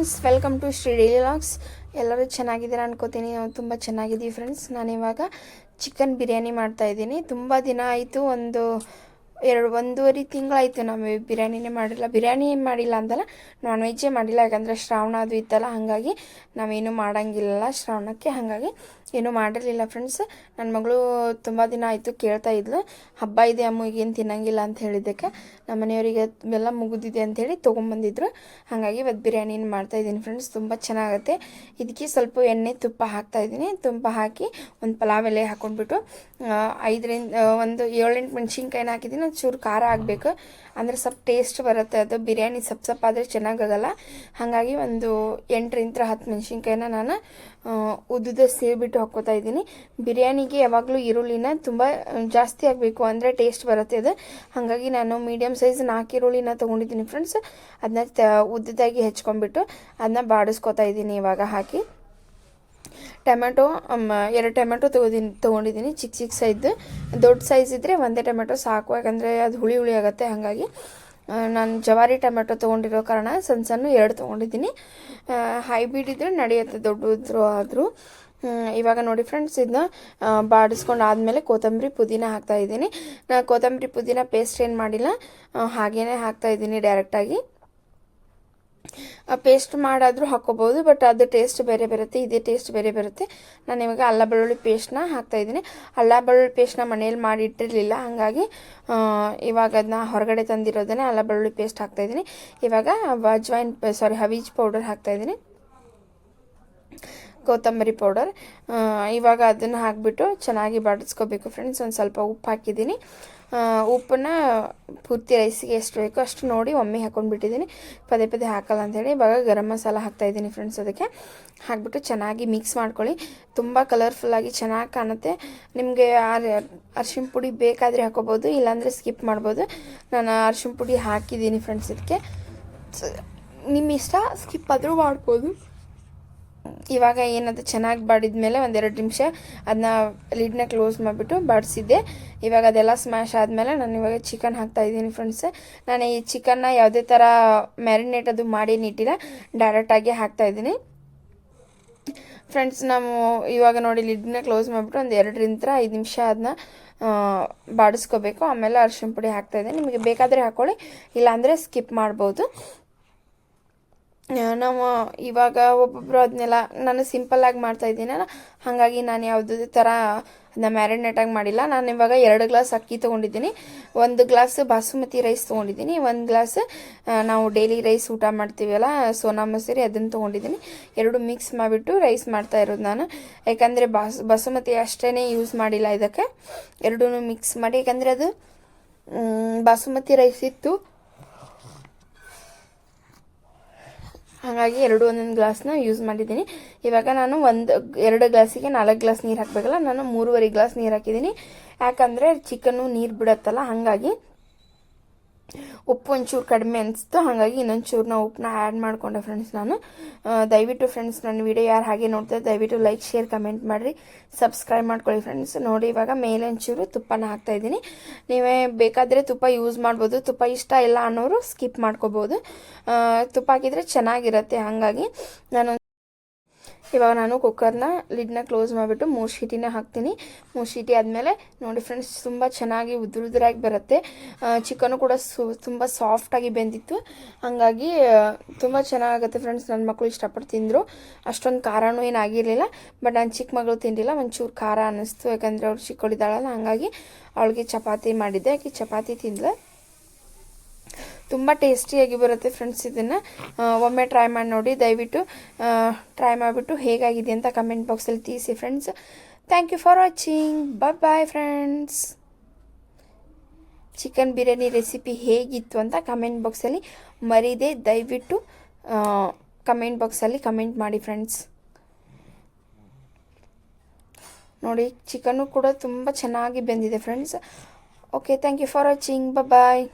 Welcome to Shri daily logs ಎಲ್ಲರೂ ಚೆನ್ನಾಗಿದ್ದೀರಾ ಅನ್ಕೋತೀನಿ. ನಾವು ತುಂಬ ಚೆನ್ನಾಗಿದ್ದೀವಿ ಫ್ರೆಂಡ್ಸ್ ನಾನಿವಾಗ ಚಿಕನ್ ಬಿರಿಯಾನಿ ಮಾಡ್ತಾ ಇದ್ದೀನಿ. ತುಂಬ ದಿನ ಆಯಿತು. ಒಂದು ಎರಡು, ಒಂದೂವರೆ ತಿಂಗಳಾಯಿತು ನಾವು ಬಿರಿಯಾನಿನೇ ಮಾಡಿಲ್ಲ. ಬಿರಿಯಾನಿ ಮಾಡಿಲ್ಲ ಅಂತಲ್ಲ ನಾನ್ ವೆಜ್ಜೇ ಮಾಡಿಲ್ಲ. ಯಾಕಂದರೆ ಶ್ರಾವಣ ಅದು ಇತ್ತಲ್ಲ, ಹಾಗಾಗಿ ನಾವೇನು ಮಾಡೋಂಗಿಲ್ಲ ಶ್ರಾವಣಕ್ಕೆ. ಹಾಗಾಗಿ ಏನೂ ಮಾಡಿರಲಿಲ್ಲ ಫ್ರೆಂಡ್ಸ್ ನನ್ನ ಮಗಳು ತುಂಬ ದಿನ ಆಯಿತು ಕೇಳ್ತಾ ಇದ್ಲು. ಹಬ್ಬ ಇದೆ ಅಮ್ಮ, ಈಗೇನು ತಿನ್ನಂಗಿಲ್ಲ ಅಂತ ಹೇಳಿದ್ದಕ್ಕೆ. ನಮ್ಮ ಮನೆಯವರಿಗೆ ಎಲ್ಲ ಮುಗಿದಿದೆ ಅಂಥೇಳಿ ತೊಗೊಂಬಂದಿದ್ರು. ಹಾಗಾಗಿ ಇವತ್ತು ಬಿರಿಯಾನಿನ ಮಾಡ್ತಾಯಿದ್ದೀನಿ ಫ್ರೆಂಡ್ಸ್ ತುಂಬ ಚೆನ್ನಾಗುತ್ತೆ. ಇದಕ್ಕೆ ಸ್ವಲ್ಪ ಎಣ್ಣೆ ತುಪ್ಪ ಹಾಕ್ತಾಯಿದ್ದೀನಿ ತುಪ್ಪ ಹಾಕಿ ಒಂದು ಪಲಾವ್ ಎಲೆ ಹಾಕ್ಕೊಂಡ್ಬಿಟ್ಟು ಐದರಿಂದ ಒಂದು ಏಳೆಂಟು ಮೆಣಸಿನ್ಕಾಯಿನ ಹಾಕಿದ್ದೀನಿ. ಚೂರು ಖಾರ ಆಗಬೇಕು. ಅಂದರೆ ಸ್ವಲ್ಪ ಟೇಸ್ಟ್ ಬರುತ್ತೆ. ಅದು ಬಿರಿಯಾನಿ ಸಪ್ ಸಪ್ ಆದರೆ ಚೆನ್ನಾಗಾಗಲ್ಲ. ಹಾಗಾಗಿ ಒಂದು ಎಂಟರಿಂದ ಹತ್ತು ಮೆಣಸಿನ್ಕಾಯಿನ ನಾನು ಉದ್ದುದ ಸೇರಿಬಿಟ್ಟು ಹಾಕ್ಕೋತಾ ಇದ್ದೀನಿ. ಬಿರಿಯಾನಿಗೆ ಯಾವಾಗಲೂ ಈರುಳ್ಳಿನ ತುಂಬ ಜಾಸ್ತಿ ಆಗಬೇಕು ಅಂದರೆ ಟೇಸ್ಟ್ ಬರುತ್ತೆ ಅದು ಹಾಗಾಗಿ ನಾನು ಮೀಡಿಯಮ್ ಸೈಜ್ ನಾಲ್ಕು ಈರುಳ್ಳಿನ ತೊಗೊಂಡಿದ್ದೀನಿ ಫ್ರೆಂಡ್ಸ್ ಅದನ್ನ ತ, ಉದ್ದದಾಗಿ ಹೆಚ್ಕೊಂಡ್ಬಿಟ್ಟು ಅದನ್ನ ಬಾಡಿಸ್ಕೊತಾ ಇದ್ದೀನಿ ಇವಾಗ ಹಾಕಿ. ಟೊಮೆಟೊ ಎರಡು ಟೊಮೆಟೊ ತೊಗೋದಿನಿ ತೊಗೊಂಡಿದ್ದೀನಿ ಚಿಕ್ಕ ಚಿಕ್ಕ ಸೈಜ್ ದೊಡ್ಡ ಸೈಜ್ ಇದ್ದರೆ ಒಂದೇ ಟೊಮೆಟೊ ಸಾಕು, ಯಾಕಂದರೆ ಅದು ಹುಳಿ ಹುಳಿ ಆಗುತ್ತೆ. ಹಾಗಾಗಿ ನಾನು ಜವಾರಿ ಟೊಮೆಟೊ ತೊಗೊಂಡಿರೋ ಕಾರಣ ಸಣ್ಣ ಸಣ್ಣ ಎರಡು ತೊಗೊಂಡಿದ್ದೀನಿ. ಹೈಬ್ರಿಡ್ ಇದ್ದರೆ ನಡೆಯುತ್ತೆ ದೊಡ್ಡದ್ರು ಆದರೂ. ಇವಾಗ ನೋಡಿ ಫ್ರೆಂಡ್ಸ್ ಇದನ್ನ ಬಾಡಿಸ್ಕೊಂಡು ಆದಮೇಲೆ ಕೊತ್ತಂಬರಿ ಪುದೀನ ಹಾಕ್ತಾ ಇದ್ದೀನಿ. ನಾನು ಕೊತ್ತಂಬರಿ ಪುದೀನ ಪೇಸ್ಟ್ ಏನು ಮಾಡಿಲ್ಲ ಹಾಗೇನೆ ಹಾಕ್ತಾ ಇದ್ದೀನಿ ಡೈರೆಕ್ಟಾಗಿ ಪೇಸ್ಟ್ ಮಾಡಾದರೂ ಹಾಕ್ಕೋಬೋದು ಬಟ್ ಅದು ಟೇಸ್ಟ್ ಬೇರೆ ಬರುತ್ತೆ, ಇದೇ ಟೇಸ್ಟ್ ಬೇರೆ ಬರುತ್ತೆ. ನಾನು ಇವಾಗ ಅಲ್ಲ ಬೆಳ್ಳುಳ್ಳಿ ಪೇಸ್ಟ್ನ ಹಾಕ್ತಾಯಿದ್ದೀನಿ ಅಲ್ಲ ಬೆಳ್ಳುಳ್ಳಿ ಪೇಸ್ಟ್ನ ಮನೇಲಿ ಮಾಡಿ ಇಟ್ಟಿರಲಿಲ್ಲ, ಹಾಗಾಗಿ ಇವಾಗ ಅದನ್ನ ಹೊರಗಡೆ ತಂದಿರೋದನ್ನೇ ಅಲ್ಲ ಬೆಳ್ಳುಳ್ಳಿ ಪೇಸ್ಟ್ ಹಾಕ್ತಾಯಿದ್ದೀನಿ ಇವಾಗ ಅಜ್ವೈನ್ ಸಾರಿ ಹವೀಜ್ ಪೌಡರ್ ಹಾಕ್ತಾಯಿದ್ದೀನಿ ಕೊತ್ತಂಬರಿ ಪೌಡರ್. ಇವಾಗ ಅದನ್ನು ಹಾಕಿಬಿಟ್ಟು ಚೆನ್ನಾಗಿ ಬಾಡಿಸ್ಕೋಬೇಕು ಫ್ರೆಂಡ್ಸ್ ಒಂದು ಸ್ವಲ್ಪ ಉಪ್ಪು ಹಾಕಿದ್ದೀನಿ. ಉಪ್ಪನ್ನ ಪೂರ್ತಿ ರೈಸಿಗೆ ಎಷ್ಟು ಬೇಕೋ ಅಷ್ಟು ನೋಡಿ ಒಮ್ಮೆ ಹಾಕೊಂಡ್ಬಿಟ್ಟಿದ್ದೀನಿ. ಪದೇ ಪದೇ ಹಾಕಲ್ಲ ಅಂಥೇಳಿ ಇವಾಗ ಗರಂ ಮಸಾಲ ಹಾಕ್ತಾಯಿದ್ದೀನಿ ಫ್ರೆಂಡ್ಸ್ ಅದಕ್ಕೆ. ಹಾಕ್ಬಿಟ್ಟು ಚೆನ್ನಾಗಿ ಮಿಕ್ಸ್ ಮಾಡ್ಕೊಳ್ಳಿ. ತುಂಬ ಕಲರ್ಫುಲ್ಲಾಗಿ ಚೆನ್ನಾಗಿ ಕಾಣುತ್ತೆ. ನಿಮಗೆ ಅರ್ಶಿಣ ಪುಡಿ ಬೇಕಾದರೆ ಹಾಕೋಬೋದು, ಇಲ್ಲಾಂದರೆ ಸ್ಕಿಪ್ ಮಾಡ್ಬೋದು. ನಾನು ಅರ್ಶಿಣ ಪುಡಿ ಹಾಕಿದ್ದೀನಿ ಫ್ರೆಂಡ್ಸ್ ಇದಕ್ಕೆ ನಿಮ್ಮ ಇಷ್ಟ ಸ್ಕಿಪ್ ಆದರೂ ಮಾಡ್ಬೋದು. ಇವಾಗ ಏನದು ಚೆನ್ನಾಗಿ ಬಾಡಿದ ಮೇಲೆ ಒಂದೆರಡು ನಿಮಿಷ ಅದನ್ನ ಲಿಡ್ನ ಕ್ಲೋಸ್ ಮಾಡಿಬಿಟ್ಟು ಬಾಡಿಸಿದ್ದೆ. ಇವಾಗ ಅದೆಲ್ಲ ಸ್ಮ್ಯಾಶ್ ಆದಮೇಲೆ ನಾನು ಇವಾಗ ಚಿಕನ್ ಹಾಕ್ತಾ ಇದ್ದೀನಿ ಫ್ರೆಂಡ್ಸ್ ನಾನು ಈ ಚಿಕನ್ನ ಯಾವುದೇ ಥರ ಮ್ಯಾರಿನೇಟ್ ಅದು ಮಾಡಿ ಡೈರೆಕ್ಟಾಗಿ ಹಾಕ್ತಾ ಇದ್ದೀನಿ. ಫ್ರೆಂಡ್ಸ್ ನಾವು ಇವಾಗ ನೋಡಿ ಲಿಡ್ನ ಕ್ಲೋಸ್ ಮಾಡಿಬಿಟ್ಟು ಒಂದು ಎರಡರಿಂದ ಐದು ನಿಮಿಷ ಅದನ್ನ ಬಾಡಿಸ್ಕೋಬೇಕು. ಆಮೇಲೆ ಅರಿಶಿಣ ಪುಡಿ ಹಾಕ್ತಾಯಿದ್ದೆ ನಿಮಗೆ ಬೇಕಾದರೆ ಹಾಕ್ಕೊಳ್ಳಿ ಇಲ್ಲಾಂದರೆ ಸ್ಕಿಪ್ ಮಾಡ್ಬೋದು. ನಾವು ಇವಾಗ ಒಬ್ಬೊಬ್ಬರು ಅದನ್ನೆಲ್ಲ ನಾನು ಸಿಂಪಲ್ಲಾಗಿ ಮಾಡ್ತಾ ಇದ್ದೀನಲ್ಲ ಹಾಗಾಗಿ ನಾನು ಯಾವುದೇ ಥರ ಅದನ್ನ ಮ್ಯಾರಿನೇಟಾಗಿ ಮಾಡಿಲ್ಲ. ನಾನು ಇವಾಗ ಎರಡು ಗ್ಲಾಸ್ ಅಕ್ಕಿ ತೊಗೊಂಡಿದ್ದೀನಿ. ಒಂದು ಗ್ಲಾಸ್ ಬಾಸುಮತಿ ರೈಸ್ ತೊಗೊಂಡಿದ್ದೀನಿ. ಒಂದು ಗ್ಲಾಸ್ ನಾವು ಡೈಲಿ ರೈಸ್ ಊಟ ಮಾಡ್ತೀವಲ್ಲ ಸೋನಾ ಮಸೂರಿ ಅದನ್ನು ತೊಗೊಂಡಿದ್ದೀನಿ. ಎರಡು ಮಿಕ್ಸ್ ಮಾಡಿಬಿಟ್ಟು ರೈಸ್ ಮಾಡ್ತಾ ಇರೋದು ನಾನು. ಯಾಕಂದರೆ ಬಾಸ್, ಬಾಸುಮತಿ ಅಷ್ಟೇ ಯೂಸ್ ಮಾಡಿಲ್ಲ ಇದಕ್ಕೆ. ಎರಡೂ ಮಿಕ್ಸ್ ಮಾಡಿ, ಯಾಕಂದರೆ ಅದು ಬಾಸುಮತಿ ರೈಸ್ ಇತ್ತು. ಹಾಗಾಗಿ ಎರಡು ಒಂದೊಂದು ಗ್ಲಾಸ್ನ ಯೂಸ್ ಮಾಡಿದ್ದೀನಿ. ಇವಾಗ ನಾನು ಒಂದು, ಎರಡು ಗ್ಲಾಸಿಗೆ ನಾಲ್ಕು ಗ್ಲಾಸ್ ನೀರು ಹಾಕಬೇಕಲ್ಲ, ನಾನು ಮೂರುವರೆ ಗ್ಲಾಸ್ ನೀರು ಹಾಕಿದ್ದೀನಿ. ಯಾಕಂದರೆ ಚಿಕನ್ನು ನೀರು ಬಿಡತ್ತಲ್ಲ, ಹಾಗಾಗಿ ಉಪ್ಪು ಒಂಚೂರು ಕಡಿಮೆ ಅನಿಸ್ತು ಹಾಗಾಗಿ ಇನ್ನೊಂದು ಚೂರು ಉಪ್ಪನ್ನ ಆ್ಯಡ್ ಮಾಡಿಕೊಂಡೆ ಫ್ರೆಂಡ್ಸ್ ನಾನು. ದಯವಿಟ್ಟು ಫ್ರೆಂಡ್ಸ್ ನನ್ನ ವಿಡಿಯೋ ಯಾರು ಹಾಗೆ ನೋಡ್ತಾರೆ, ದಯವಿಟ್ಟು ಲೈಕ್ ಶೇರ್ ಕಮೆಂಟ್ ಮಾಡಿರಿ. ಸಬ್ಸ್ಕ್ರೈಬ್ ಮಾಡ್ಕೊಳ್ಳಿ ಫ್ರೆಂಡ್ಸ್ ನೋಡಿ, ಇವಾಗ ಮೇಲೆ ಒಂಚೂರು ತುಪ್ಪನ ಹಾಕ್ತಾ ಇದ್ದೀನಿ. ನೀವೇ ಬೇಕಾದರೆ ತುಪ್ಪ ಯೂಸ್ ಮಾಡ್ಬೋದು. ತುಪ್ಪ ಇಷ್ಟ ಇಲ್ಲ ಅನ್ನೋರು ಸ್ಕಿಪ್ ಮಾಡ್ಕೋಬೋದು. ತುಪ್ಪ ಹಾಕಿದರೆ ಚೆನ್ನಾಗಿರುತ್ತೆ. ಹಾಗಾಗಿ ನಾನು ಇವಾಗ ನಾನು ಕುಕ್ಕರ್ನ ಲಿಡ್ನ ಕ್ಲೋಸ್ ಮಾಡಿಬಿಟ್ಟು ಮೂರು ಶೀಟಿನ ಹಾಕ್ತೀನಿ. ಮೂರು ಶೀಟಿ ಆದಮೇಲೆ ನೋಡಿ ಫ್ರೆಂಡ್ಸ್ ತುಂಬ ಚೆನ್ನಾಗಿ ಉದುರು ಉದುರಾಗಿ ಬರುತ್ತೆ. ಚಿಕನು ಕೂಡ ಸು, ತುಂಬ ಸಾಫ್ಟಾಗಿ ಬೆಂದಿತ್ತು. ಹಾಗಾಗಿ ತುಂಬ ಚೆನ್ನಾಗುತ್ತೆ ಫ್ರೆಂಡ್ಸ್ ನನ್ನ ಮಕ್ಕಳು ಇಷ್ಟಪಟ್ಟು ತಿಂದರು. ಅಷ್ಟೊಂದು ಖಾರನೂ ಏನಾಗಿರಲಿಲ್ಲ ಬಟ್ ನಾನು ಚಿಕ್ಕ ಮಗಳು ತಿಂದಿಲ್ಲ. ಒಂಚೂರು ಖಾರ ಅನ್ನಿಸ್ತು. ಯಾಕಂದರೆ ಅವ್ರು ಚಿಕ್ಕಳಿದ್ದಾಳಲ್ಲ, ಹಾಗಾಗಿ ಅವಳಿಗೆ ಚಪಾತಿ ಮಾಡಿದ್ದೆ. ಆಕೆ ಚಪಾತಿ ತಿಂದ್ಲು? ತುಂಬ ಟೇಸ್ಟಿಯಾಗಿ ಬರುತ್ತೆ ಫ್ರೆಂಡ್ಸ್ ಇದನ್ನು. ಒಮ್ಮೆ ಟ್ರೈ ಮಾಡಿ ನೋಡಿ, ದಯವಿಟ್ಟು ಟ್ರೈ ಮಾಡಿಬಿಟ್ಟು ಹೇಗಾಗಿದೆ ಅಂತ ಕಮೆಂಟ್ ಬಾಕ್ಸಲ್ಲಿ ತಿಳಿಸಿ friends thank you for watching bye bye friends chicken biryani recipe ಹೇಗಿತ್ತು ಅಂತ ಕಮೆಂಟ್ ಬಾಕ್ಸಲ್ಲಿ ಮರೀದೆ. ದಯವಿಟ್ಟು ಕಮೆಂಟ್ ಬಾಕ್ಸಲ್ಲಿ ಕಮೆಂಟ್ ಮಾಡಿ ಫ್ರೆಂಡ್ಸ್ ನೋಡಿ ಚಿಕನ್ನು ಕೂಡ ತುಂಬ ಚೆನ್ನಾಗಿ ಬೆಂದಿದೆ friends okay thank you for watching bye